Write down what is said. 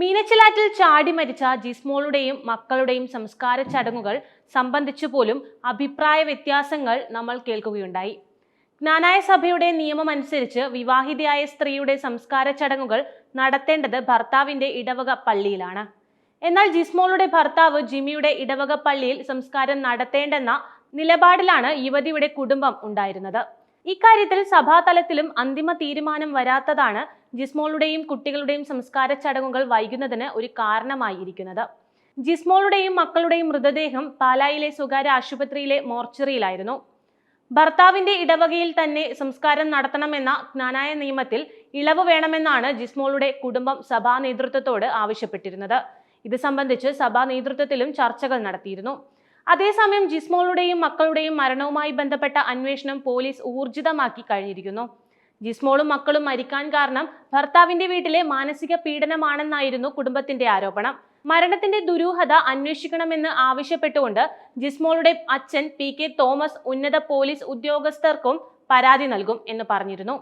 മീനച്ചിലാറ്റിൽ ചാടി മരിച്ച ജിസ്മോളുടെയും മക്കളുടെയും സംസ്കാര ചടങ്ങുകൾ സംബന്ധിച്ചു പോലും അഭിപ്രായ വ്യത്യാസങ്ങൾ നമ്മൾ കേൾക്കുകയുണ്ടായി. ജ്ഞാനായ സഭയുടെ നിയമം അനുസരിച്ച് വിവാഹിതയായ സ്ത്രീയുടെ സംസ്കാര ചടങ്ങുകൾ നടത്തേണ്ടത് ഭർത്താവിന്റെ ഇടവക പള്ളിയിലാണ്. എന്നാൽ ജിസ്മോളുടെ ഭർത്താവ് ജിമ്മിയുടെ ഇടവക പള്ളിയിൽ സംസ്കാരം നടത്തേണ്ടെന്ന നിലപാടിലാണ് യുവതിയുടെ കുടുംബം ഉണ്ടായിരുന്നത്. ഇക്കാര്യത്തിൽ സഭാതലത്തിലും അന്തിമ തീരുമാനം വരാത്തതാണ് ജിസ്മോളുടെയും കുട്ടികളുടെയും സംസ്കാര ചടങ്ങുകൾ വൈകുന്നതിന് ഒരു കാരണമായിരിക്കുന്നത്. ജിസ്മോളുടെയും മക്കളുടെയും മൃതദേഹം പാലായിലെ സ്വകാര്യ ആശുപത്രിയിലെ മോർച്ചറിയിലായിരുന്നു. ഭർത്താവിന്റെ ഇടവകയിൽ തന്നെ സംസ്കാരം നടത്തണമെന്ന ജ്ഞാനായ നിയമത്തിൽ ഇളവ് വേണമെന്നാണ് ജിസ്മോളുടെ കുടുംബം സഭാ നേതൃത്വത്തോട് ആവശ്യപ്പെട്ടിരുന്നത്. ഇത് സംബന്ധിച്ച് സഭാ നേതൃത്വത്തിലും ചർച്ചകൾ നടത്തിയിരുന്നു. അതേസമയം ജിസ്മോളുടെയും മക്കളുടെയും മരണവുമായി ബന്ധപ്പെട്ട അന്വേഷണം പോലീസ് ഊർജിതമാക്കി കഴിഞ്ഞിരിക്കുന്നു. ജിസ്മോളും മക്കളും മരിക്കാൻ കാരണം ഭർത്താവിന്റെ വീട്ടിലെ മാനസിക പീഡനമാണെന്നായിരുന്നു കുടുംബത്തിന്റെ ആരോപണം. മരണത്തിന്റെ ദുരൂഹത അന്വേഷിക്കണമെന്ന് ആവശ്യപ്പെട്ടുകൊണ്ട് ജിസ്മോളുടെ അച്ഛൻ പി കെ തോമസ് ഉന്നത പോലീസ് ഉദ്യോഗസ്ഥർക്കും പരാതി നൽകും എന്ന് പറഞ്ഞിരുന്നു.